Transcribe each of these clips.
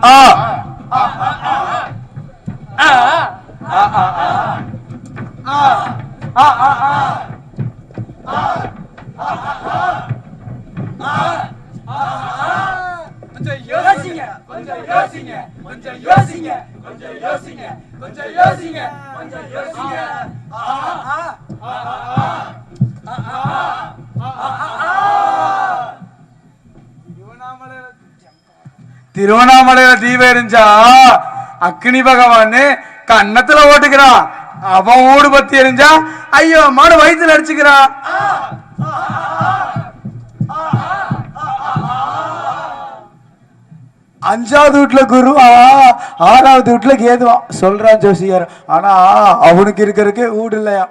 ஆ கொஞ்சம் யோசிங்க கொஞ்சம் யோசிங்க கொஞ்சம் யோசிங்க கொஞ்சம் யோசிங்க கொஞ்சம் யோசிங்க கொஞ்சம் யோசிங்க திருவண்ணாமலையில தீபம் எரிஞ்சா அக்னி பகவான் கன்னத்துல ஓட்டுக்கிறான் அவன் ஊடு பத்தி எரிஞ்சா ஐயோ மாடு வயித்துல அடிச்சுக்கிறான் அஞ்சாவது வீட்டுல குருவா ஆறாவது வீட்டுல கேதுவான் சொல்றான் ஜோசியார் ஆனா அவனுக்கு இருக்கிறதுக்கு வீடு இல்லையா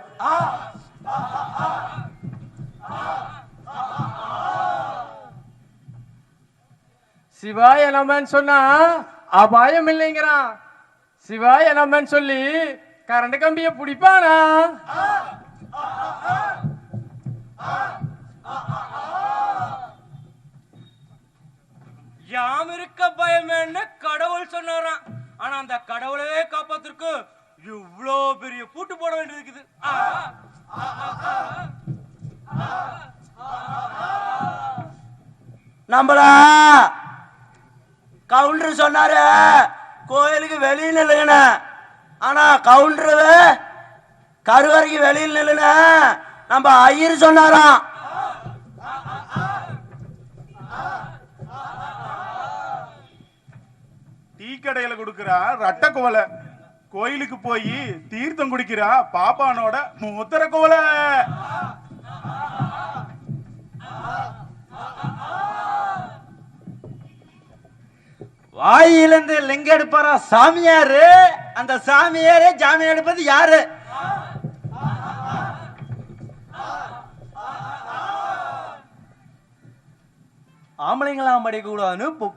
சிவாய நமன்னு சொன்னா அபாயம் இல்லைங்கிறான் சிவாய நமன்னு சொல்லி கரண்ட் கம்பிய பிடிப்பானா யாம் இருக்க பயமேன்னு கடவுள் சொன்னாராம் ஆனா அந்த கடவுளவே காப்பாத்திருக்கு இவ்வளோ பெரிய பூட்டு போட வேண்டியது இருக்குது நம்மளா கவுண்டர் சொன்னாரு கோயிலுக்கு வெளியில் நில்லுங்கண்ண. ஆனா கவுண்டரு கருவறைக்கு வெளியில் நில்லுன நம்ம ஐயர் சொன்னாராம். டீ கடையில கொடுக்குறா ரட்ட குவலை கோயிலுக்கு போய் தீர்த்தம் குடிக்கிறா பாப்பானோட மூத்தர குவலை வாயிலிருந்து லிங்க எடுப்பாரா சாமியாரு? அந்த சாமியாரே ஜாமீன் எடுப்பது யாரு? ஆம்பளைங்களாம் படிக்கக்கூடாதுன்னு பொ-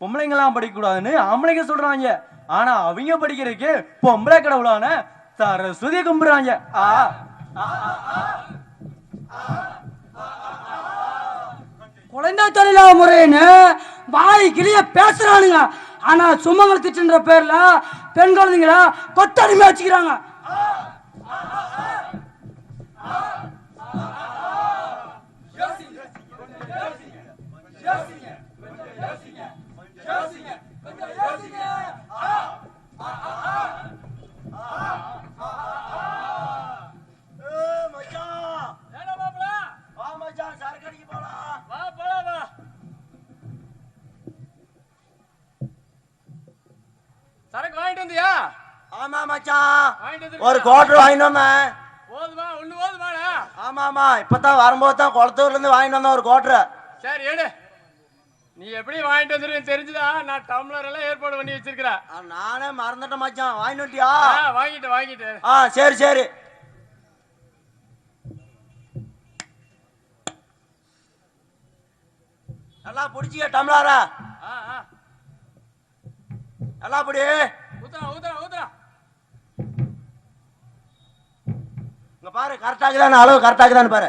பொம்பளைங்களாம் படிக்கக்கூடாதுன்னு ஆம்பளைங்க சொல்றாங்க. ஆனா அவங்க படிக்கிறதுக்கு பொம்பளை கடவுளான சரஸ்வதி கும்பிடுறாங்க. ஆ. குழந்தை தொழிலா முறைன்னு வாய் கிளிய பேசுறானுங்க. ஆனா சுமங்கல் திட்டுன்ற பேர்ல பெண் குழந்தைங்கள கொத்தடிமை வச்சுக்கிறாங்க சரக்கு வாங்கிட்டு வந்தியா ஆமா மச்சான் வாங்கிட்டு வந்து ஒரு குவார்டர் போதுமாடா. ஆமா ஆமா இப்பதான் வரும்போது தான் குளத்தூர்ல இருந்து வாங்கிட்டு வந்தேன் ஒரு குவார்டர் சரி எடு. நீ எப்படி வாங்கிட்டு வந்துருவேன்னு தெரிஞ்சுதா? நான் டம்ளர் எல்லாம் ஏற்பாடு பண்ணி வச்சிருக்கிறேன் நானே மறந்துட்டேன் மச்சான். வாங்கிட்டு வந்துட்டியா? ஆ, வாங்கிட்டு வாங்கிட்டு. ஆ சரி சரி. நல்லா பிடிச்சிக்க டம்ளாரா. நல்லா பிடி. ஊத்துறா ஊத்துறா ஊத்துறா. பாரு கரெக்டாக இருக்குதான்னு அளவு கரெக்டாக இருக்குதான்னு பாரு.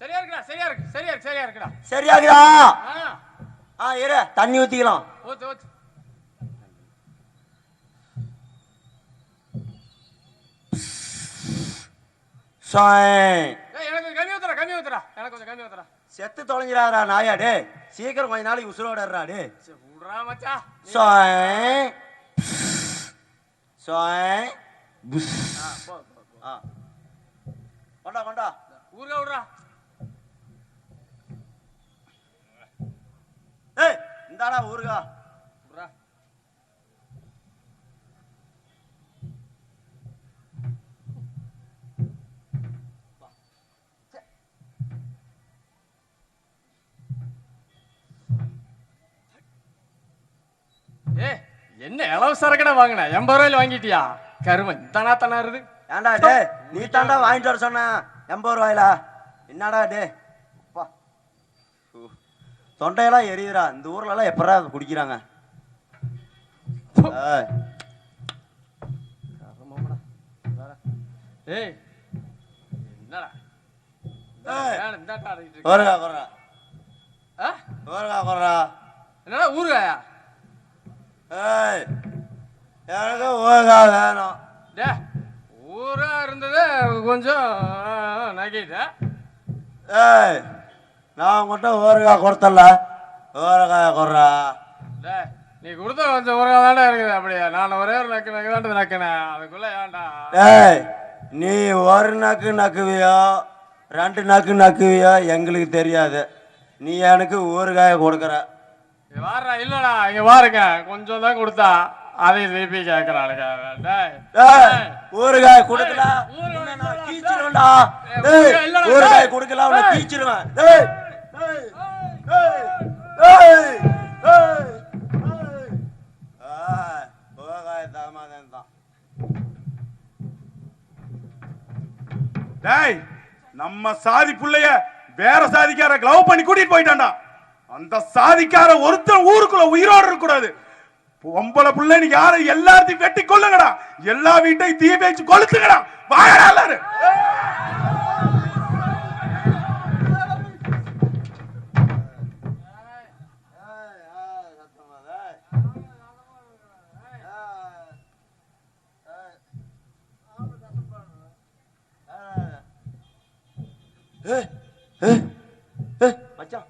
சரியா இருக்குடா சரியா இருக்கு சரியா இருக்கு சரியா இருக்குடா. சரியாகுதா ஆ. ஆ இரு தண்ணி ஊத்திக்கலாம். ஊத்து ஊத்து. எனக்கு கம்மி ஊத்துறா கம்மி ஊத்துறா எனக்கு கொஞ்சம் கம்மி ஊத்துறா செத்து தொலைஞ்சிடாதா நாயா டே சீக்கிரம் கொஞ்ச நாளைக்கு உசுரோடறா டே விட்றா மச்சான் சாய் சாய் புஷ். ஆ, கொண்டா கொண்டா ஊருகா விட்றா. ஏய் இந்தாடா ஊருகா என்ன இளவு சரக்கடை வாங்கின? எண்பது ரூபாயில வாங்கிட்டியா? கருமை தானா தானா இருது ஏண்டா டே நீ தாண்டா வாங்கிட்டு வர சொன்ன எண்பது ரூபாயிலா. என்னடா டே தொண்டையெல்லாம் எரியுதுரா இந்த ஊர்ல எல்லாம் எப்படா குடிக்கிறாங்க? ஏய். என்னடா? என்னடா ஊருகாயா எனக்கு ஊருகா வேணும். டே ஊரா இருந்தது கொஞ்சம் நகிட்டேன் ஏய் நான் உங்கள்கிட்ட ஊருகா கொடுத்தல. ஊருகா குறா டே நீ கொடுத்த கொஞ்சம் ஊருகா தாண்டா இருக்குது அப்படியே. நான் ஒரே ஒரு நக்கு நக்கு தாண்டு நக்கினேன் அதுக்குள்ள ஏன்டா? ஏய் நீ ஒரு நக்கு நக்குவியோ ரெண்டு நக்கு நக்குவியோ எங்களுக்கு தெரியாது. நீ எனக்கு ஊறுகாய கொடுக்குற. வாடுறா இல்லடா இங்க வாருங்க. கொஞ்சம் தான் கொடுத்தா அதை திருப்பி கேக்குறாளுங்க. ஊறுகாய் கொடுக்கலாம் கீச்சிருவா ஊறுகாய் கொடுக்கலாம் உன்னை கீச்சிருவேன். டேய் நம்ம சாதி பிள்ளைய வேற சாதிக்கார கிளவ் பண்ணி கூட்டிட்டு போயிட்டான்டா. அந்த சாதிக்கார ஒருத்தன் ஊருக்குள்ள உயிரோடு இருக்க கூடாது. பொம்பளை புள்ளைன்னு யாரை எல்லாத்தையும் வெட்டி கொல்லுங்கடா. எல்லா வீட்டையும் தீ வச்சு கொளுத்துங்கடா. வாங்கடா எல்லாரும். ஏய், ஏய், ஏய், மச்சான்.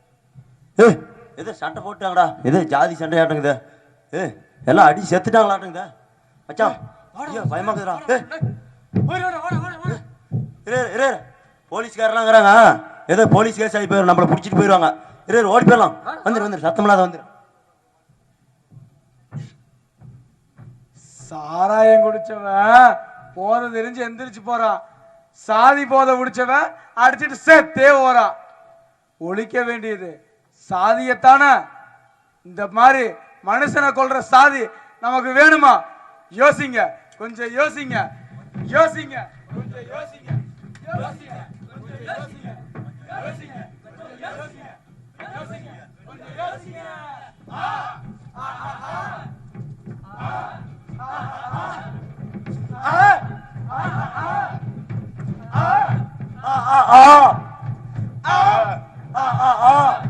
ஏய், இது சண்டை போட்டாங்கடா இது ஜாதி சண்டையாட்டுங்குது. ஏய் எல்லாம் அடி செத்துட்டாங்களாட்டுங்குது. மச்சான் ஐயோ பயமாக்குதுடா ஏய் இரு இரு, இரு. போலீஸ்காரெல்லாங்கிறாங்க ஏதோ போலீஸ் கேஸ் ஆகி போயிடும் நம்மளை பிடிச்சிட்டு போயிடுவாங்க இரு ஓடி போயிடலாம். வந்துரு வந்துரு சத்தமில்லாத வந்துரு. சாராயம் குடிச்சவன் போத தெரிஞ்சு எந்திரிச்சு போறான். சாதி போதை குடிச்சவன் அடிச்சிட்டு செத்தே போறான். ஒழிக்க வேண்டியது சாதியத்தான இந்த மாதிரி மனுஷனை கொள்ற சாதி நமக்கு வேணுமா யோசிங்க கொஞ்சம் யோசிங்க யோசிங்க கொஞ்சம் யோசிங்க யோசிங்க கொஞ்சம் யோசிங்க யோசிங்க கொஞ்சம் யோசிங்க யோசிங்க கொஞ்சம் யோசிங்க ஆ ஆ ஆ ஆ ஆ ஆ ஆ